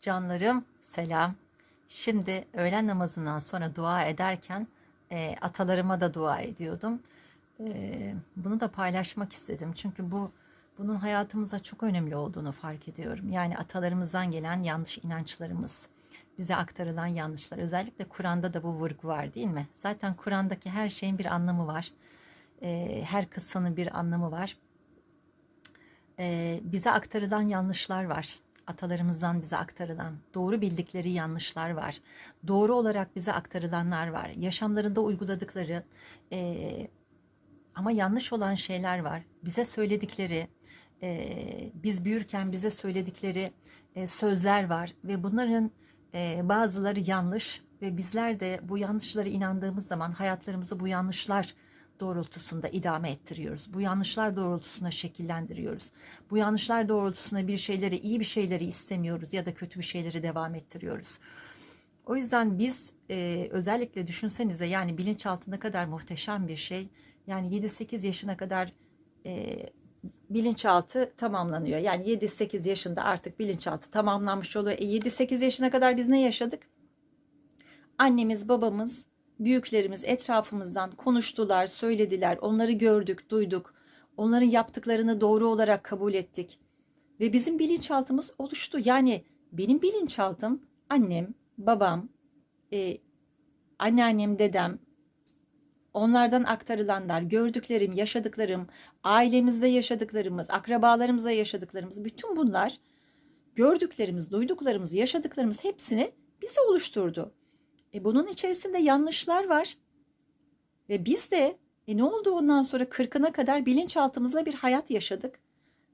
Canlarım selam. Şimdi öğlen namazından sonra dua ederken e, atalarıma da dua ediyordum. E, bunu da paylaşmak istedim. Çünkü bu bunun hayatımıza çok önemli olduğunu fark ediyorum. Yani atalarımızdan gelen yanlış inançlarımız, bize aktarılan yanlışlar. Özellikle Kur'an'da da bu vurgu var değil mi? Zaten Kur'an'daki her şeyin bir anlamı var. E, her kıssanın bir anlamı var. E, bize aktarılan yanlışlar var atalarımızdan bize aktarılan, doğru bildikleri yanlışlar var. Doğru olarak bize aktarılanlar var. Yaşamlarında uyguladıkları e, ama yanlış olan şeyler var. Bize söyledikleri, e, biz büyürken bize söyledikleri e, sözler var ve bunların e, bazıları yanlış ve bizler de bu yanlışlara inandığımız zaman hayatlarımızı bu yanlışlar doğrultusunda idame ettiriyoruz. Bu yanlışlar doğrultusunda şekillendiriyoruz. Bu yanlışlar doğrultusunda bir şeyleri, iyi bir şeyleri istemiyoruz ya da kötü bir şeyleri devam ettiriyoruz. O yüzden biz e, özellikle düşünsenize yani bilinçaltı ne kadar muhteşem bir şey. Yani 7-8 yaşına kadar e, bilinçaltı tamamlanıyor. Yani 7-8 yaşında artık bilinçaltı tamamlanmış oluyor. E, 7-8 yaşına kadar biz ne yaşadık? Annemiz, babamız, büyüklerimiz etrafımızdan konuştular, söylediler. Onları gördük, duyduk. Onların yaptıklarını doğru olarak kabul ettik. Ve bizim bilinçaltımız oluştu. Yani benim bilinçaltım annem, babam, e, anneannem, dedem, onlardan aktarılanlar, gördüklerim, yaşadıklarım, ailemizde yaşadıklarımız, akrabalarımızda yaşadıklarımız, bütün bunlar gördüklerimiz, duyduklarımız, yaşadıklarımız hepsini bize oluşturdu. E bunun içerisinde yanlışlar var. Ve biz de e ne oldu ondan sonra kırkına kadar bilinçaltımızla bir hayat yaşadık.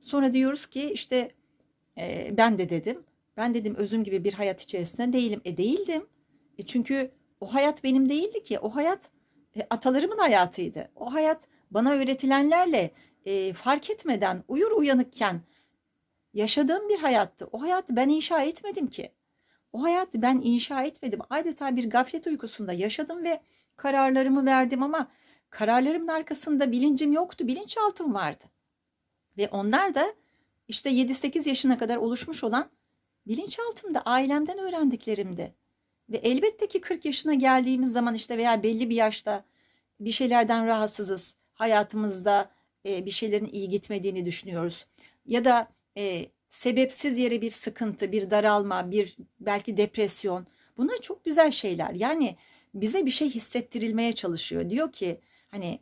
Sonra diyoruz ki işte e, ben de dedim. Ben dedim özüm gibi bir hayat içerisinde değilim. E değildim. E çünkü o hayat benim değildi ki. O hayat e, atalarımın hayatıydı. O hayat bana öğretilenlerle e, fark etmeden uyur uyanıkken yaşadığım bir hayattı. O hayatı ben inşa etmedim ki. O hayatı ben inşa etmedim. Adeta bir gaflet uykusunda yaşadım ve kararlarımı verdim ama kararlarımın arkasında bilincim yoktu. Bilinçaltım vardı. Ve onlar da işte 7-8 yaşına kadar oluşmuş olan bilinçaltımda ailemden öğrendiklerimdi. Ve elbette ki 40 yaşına geldiğimiz zaman işte veya belli bir yaşta bir şeylerden rahatsızız. Hayatımızda bir şeylerin iyi gitmediğini düşünüyoruz. Ya da sebepsiz yere bir sıkıntı, bir daralma, bir belki depresyon. Bunlar çok güzel şeyler. Yani bize bir şey hissettirilmeye çalışıyor. Diyor ki hani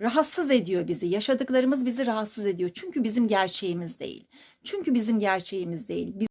rahatsız ediyor bizi. Yaşadıklarımız bizi rahatsız ediyor. Çünkü bizim gerçeğimiz değil. Çünkü bizim gerçeğimiz değil.